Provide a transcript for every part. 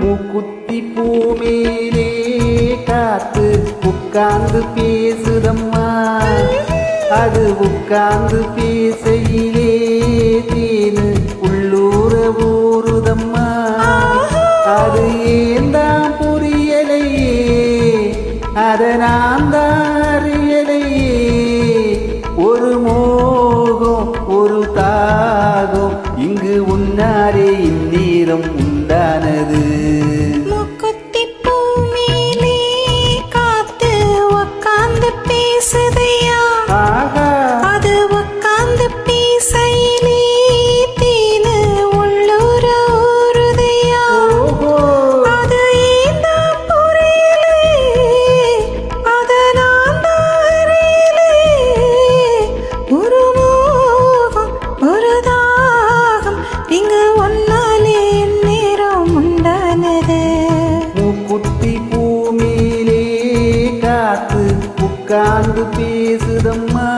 மூக்குத்தி பூமேலே காத்து உட்கார்ந்து பேசுதம்மா. அது உட்கார்ந்து பேசையிலே உட்கார்ந்து பேசுதம்மா.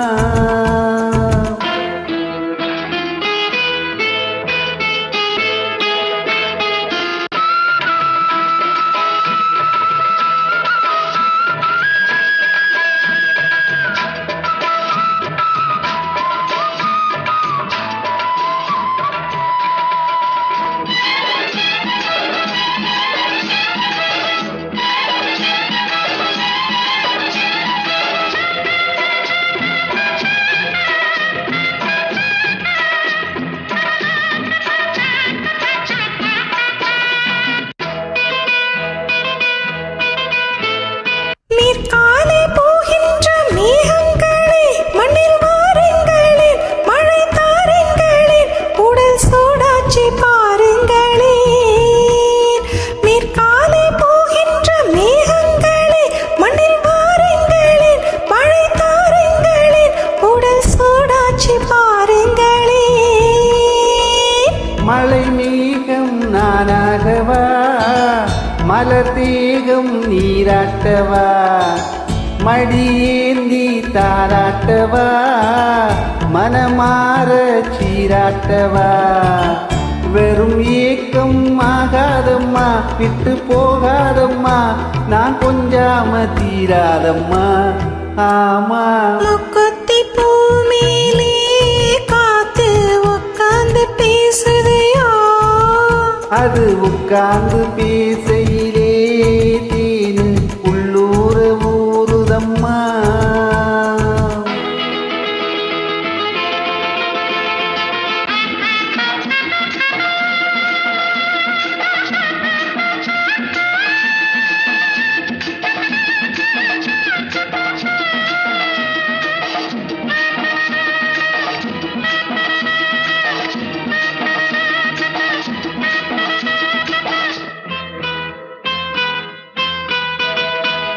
தேகம் நீராட்டவா? மடியேந்தி தாராட்டவா? மனமாற சீராட்டவா? வெறும் ஏக்கம் ஆகாதம்மா விட்டு போகாதம்மா நான் கொஞ்சாம தீராதம்மா. ஆமா. முக்குத்தி பூ மேலே காத்து உக்காந்து பேசுதையா அது உட்கார்ந்து பேசையிலே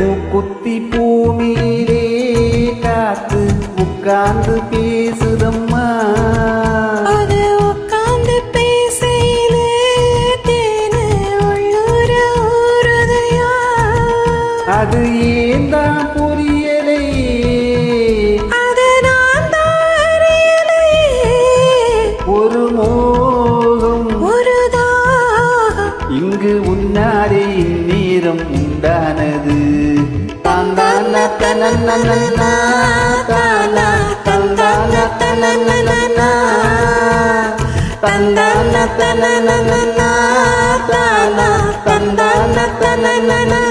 மூக்குத்தி பூமியிலே காத்து உட்கார்ந்து பேசுதம்மா. அது ஏன் தான் புரியலையே ஒரு மோகம். ஒரு இங்கு உன்னாரே நேரம் உண்டானது. தந்தான தன்னா தந்தான தன்னா தந்தான தன்னா தந்தான தன்னா